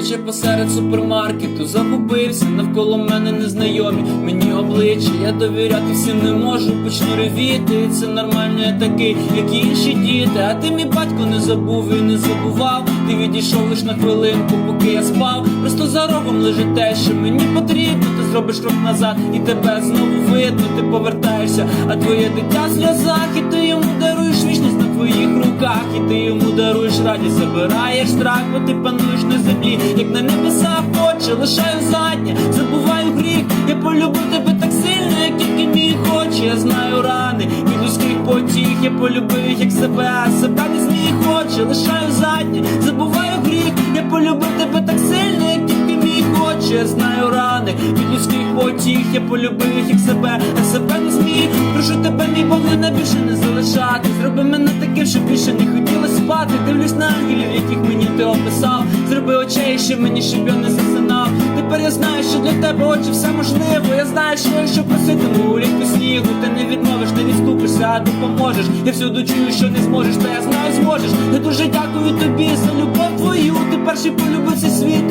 Наче посеред супермаркету загубився, навколо мене незнайомі. Мені обличчя, я довіряти всім не можу, почну ревіти. Це нормально, я такий, як і інші діти. А ти мій батько не забув і не забував. Ти відійшов лиш на хвилинку, поки я спав. Просто за рогом лежить те, що мені потрібно. Ти зробиш крок назад, і тебе знову видно. Ти повертаєшся, а твоє дитя в сльозах, і ти йому даруєш ти йому даруєш радість, забираєш страх, бо ти пануєш на землі, як на небесах очі, лишаю заднє, забуваю гріх. Я полюбив тебе так сильно, як тільки міг очі. Я знаю рани від людських потіх. Я полюбив їх як себе, а себе не зміг очі, лишаю заднє, забуваю гріх. Я полюбив тебе так сильно, як тільки міг очі. Я знаю рани від людських потіх. Я полюбив їх як себе, а себе не зміг. Прошу тебе, мій мене більше не залишати. Зроби мене таким, щоб більше не хотілося спати. Дивлюсь на ангелів, яких мені ти описав. Зроби очей, ще мені, щоб я не засинав. Тепер я знаю, що для тебе очі все можливо. Я знаю, що якщо проситиму улітку снігу, ти не відмовиш, не відступишся, а допоможеш. Я всюди чую, що не зможеш, та я знаю, зможеш. Я дуже дякую тобі за любов твою. Ти перший полюбив цей світ,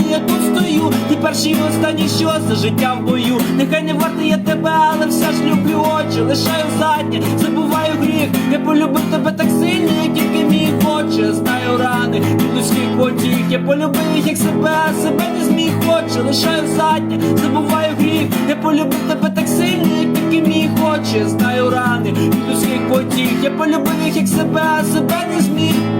і я тут стою. Ти перший і останній що за життя в бою. Нехай не вартий я тебе, але все ж люблю очі. Лишаю заднє, забуваю гріх. Я полюбив тебе так сильно, як тільки очі. Я знаю рани від людських потіх. Я полюбив їх як себе, себе не зміг очі. Лишаю заднє, забуваю гріх. Я полюбив тебе так сильно, як тільки очі. Я знаю рани від людських потіх. Я полюбив їх як себе, себе не зміг.